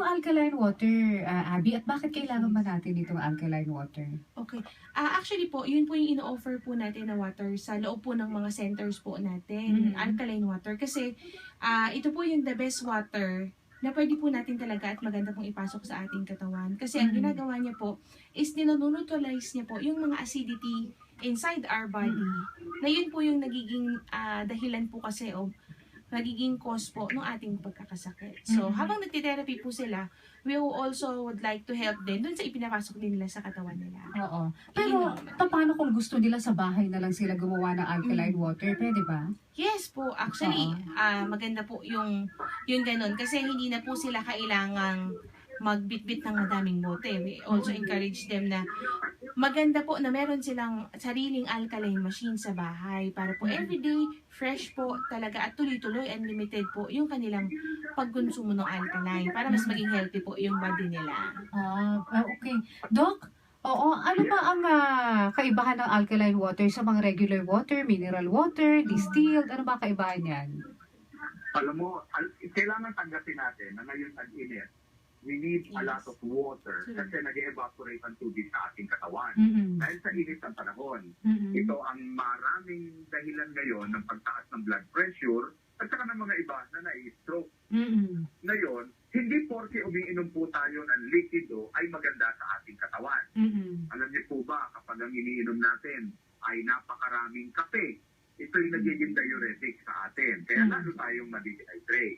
itong alkaline water, ah, Abby? At bakit kailangan ba natin itong alkaline water? Okay. Ah actually po, yun po yung ino-offer po natin na water sa loob po ng mga centers po natin, Mhm. alkaline water. Kasi ah ito po yung the best water na pwede po natin talaga at maganda pong ipasok sa ating katawan. Kasi ang Mhm. ginagawa niya po is ninoneutralize niya po yung mga acidity inside our body. Na yun po yung nagiging ah, dahilan po kasi o nagiging cause po ng ating pagkakasakit. So, Mhm. habang nagtitherapy po sila, we also would like to help din dun sa ipinapasok din nila sa katawan nila. Oo. Pero, paano kung gusto nila sa bahay na lang sila gumawa ng alkaline Mm. water? Pwede ba? Yes po, actually, Oo. ah maganda po yung yung ganun kasi hindi na po sila kailangang magbitbit ng madaming bote. We also encourage them na maganda po na meron silang sariling alkaline machine sa bahay para po everyday fresh po talaga at tuloy-tuloy unlimited po yung kanilang pagkonsumo ng alkaline para mas maging healthy po yung body nila. Ah, ah, okay. Doc, oo, ano ba ang ah, kaibahan ng alkaline water sa mga regular water, mineral water, distilled? Ano ba kaibahan yan? Alam mo, al- kailangan tanggapin natin na ngayon ang init. We need a lot of water True. kasi nag-evaporate ang tubig sa ating katawan. Mm-mm. Dahil sa init ng panahon, Mm-mm. ito ang maraming dahilan ngayon ng pagtaas ng blood pressure at saka ng mga iba na nai-stroke. Mm-mm. Ngayon, hindi porke umiinom po tayo ng likido ay maganda sa ating katawan. Mm-mm. Alam niyo po ba, kapag ang iniinom natin ay napakaraming kape, ito'y nagiging diuretic sa atin. Kaya Mm. lalo tayong madidehydrate.